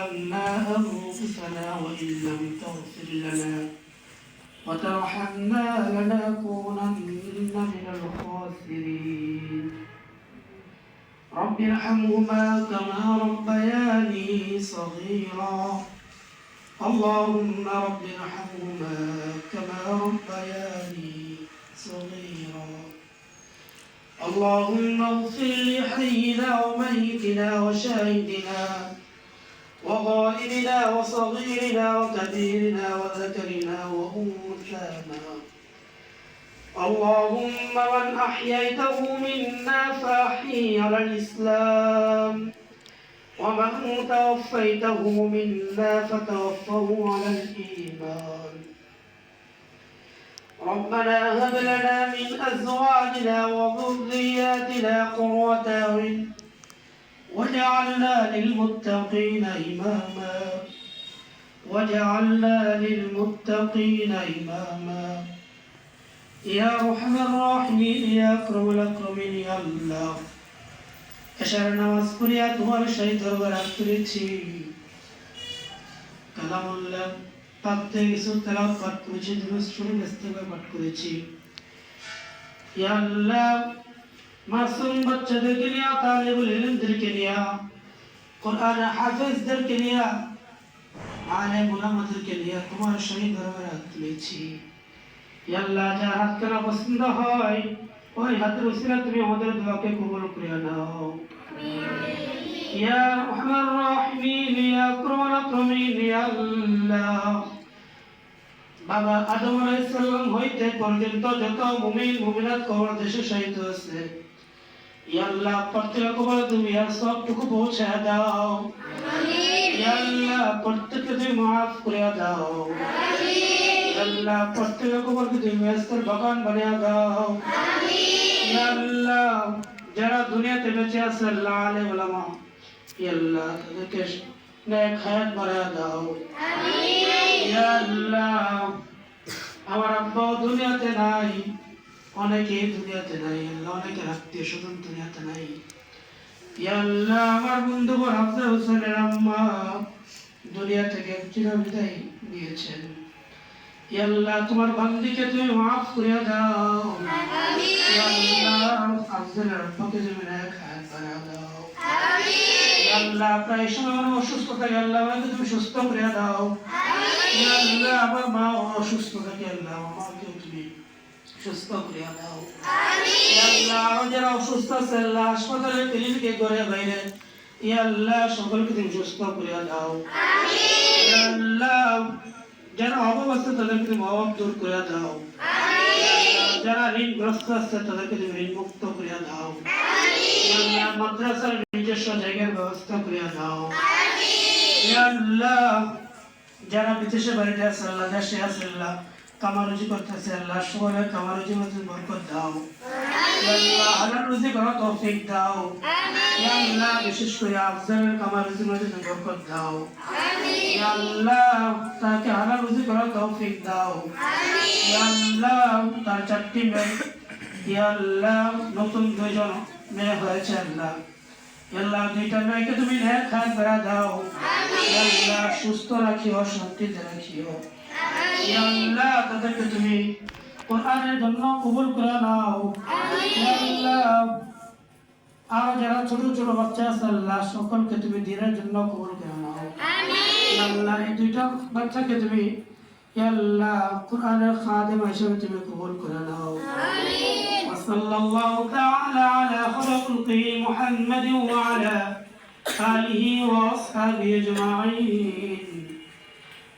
ظلمنا أنفسنا وإن لم تغفر لنا وترحمنا لنكونن من الخاسرين. رب ارحمهما كما ربياني صغيرا. اللهم رب ارحمهما كما ربياني صغيرا. اللهم اغفر لحينا وميتنا وشاهدنا وغائبنا وصغيرنا وكبيرنا وذكرنا وأنثانا. اللهم من أحييته منا فأحيي على الإسلام. ومن توفيته منا فتوفه على الإيمان. ربنا هب لنا من أزواجنا وذرياتنا قرة أعين وجعلنا للمتقين إماما وجعلنا للمتقين إماما يا أرحم الراحمين يا أكرم الأكرمين يا الله এশার নামাজ পড়িয়া তোমার সেই দরবার হাত তুলেছি কালামুল্লাহ পাক থেকে কিছু তেলাওয়াত পাঠ করেছি দুরুদ শরীফ ইস্তেগফার পাঠ করেছি ইয়া আল্লাহ মাসুম বাচ্চাদেরকে নিয়ে, তালিবুল ইলমদেরকে নিয়ে কোরআন হাফেজদেরকে নিয়ে, আলেম উলামাদেরকে নিয়ে তোমার শহীদ হাত তুলেছি। আল্লাহ যার হাত কেনা পছন্দ হয়, ওই হাতের উসিলা তুমি আমাদের দোয়াকে কবুল করে নাও। ইয়া রহমান রহিমিন ইয়া আকরাম আকরামিন ইয়া আল্লাহ। বাবা আদম আলাইহিস সালাম হইতে পর্যন্ত যত মুমিন, মুমিনাত কবর দেশে শহীদ হয়েছে। আল্লাহ প্রত্যেক কবরে তুমি আর সবটুকু পৌঁছে দাও। আল্লাহ প্রত্যেককে তুমি মাফ করে দাও। আল্লাহ প্রত্যেক কবরকে তুমি মেস্তের বাগান বানিয়ে দাও। আল্লাহ যারা দুনিয়াতে বেঁচে আছে আল্লাহ আলে ওলামা আল্লাহ তাদেরকে নেক হায়াত বাড়ায় দাও। আল্লাহ আমার আব্বা দুনিয়াতে নাই। অনেকে দুনিয়াতে নাই আল্লাহ অনেকের আত্মীয় স্বজন দুনিয়াতে নাই। আল্লাহ আমার বন্ধু হোসেনের আম্মা দুনিয়া থেকে আল্লাহ তোমার বান্দিকে তুমি মাফ করে দাও। আল্লাহ আফজলের আব্বাকে তুমি নেক বানা দাও। আল্লাহ প্রায় সময় অসুস্থ থাকে আল্লাহ আমাকে তুমি সুস্থ করে দাও। আল্লাহ আমার মা অসুস্থ থাকে আল্লাহ তুমি সুস্থ করে দাও। আল্লাহ যারা অসুস্থ আছে আল্লাহ হাসপাতালে ক্লিনিকে ঘরে বাইরে। আল্লাহ সকলকে তুমি সুস্থ করে দাও। আল্লাহ যারা অভাব আছে তাদেরকে তুমি অভাব দূর করে দাও। যারা ঋণগ্রস্ত আছে তাদেরকে তুমি ঋণ মুক্ত করে দাও মাদ্রাসার নিজস্ব জায়গার ব্যবস্থা করে দাও। আল্লাহ যারা বিদেশে বাড়িতে আছে আল্লাহ দেশে আছে আল্লাহ। কামারুজি করতেছে আল্লাহ সবাই কামারুজি মধ্যে বরকত দাও। আল্লাহ রুজি করা তৌফিক দাও। আল্লাহ বিশেষ করে আফজালের কামারুজি মধ্যে বরকত দাও। আল্লাহ তাকে হালাল রুজি করা তৌফিক দাও। আল্লাহ তার চারটি মেয়ে। আল্লাহ নতুন দুইজন মেয়ে হয়েছে আল্লাহ। আল্লাহ দুইটা মেয়েকে তুমি ন্যায় খান বেড়া দাও। আল্লাহ সুস্থ রাখিও শান্তিতে রাখিও। আল্লাহ তাদেরকে তুমি কোরআনের জন্য কবুল করে নাও আল্লাহ আর যারা ছোট ছোট বাচ্চা আছে আল্লাহ সকলকে তুমি দিনের জন্য কবুল করে নাও আল্লাহ এই দুইটা বাচ্চাকে তুমি আল্লাহ কোরআনের খাদেম হিসেবে তুমি কবুল করে নাও وصلى الله تعالى على خلقه محمد وعلى آله وأصحابه أجمعين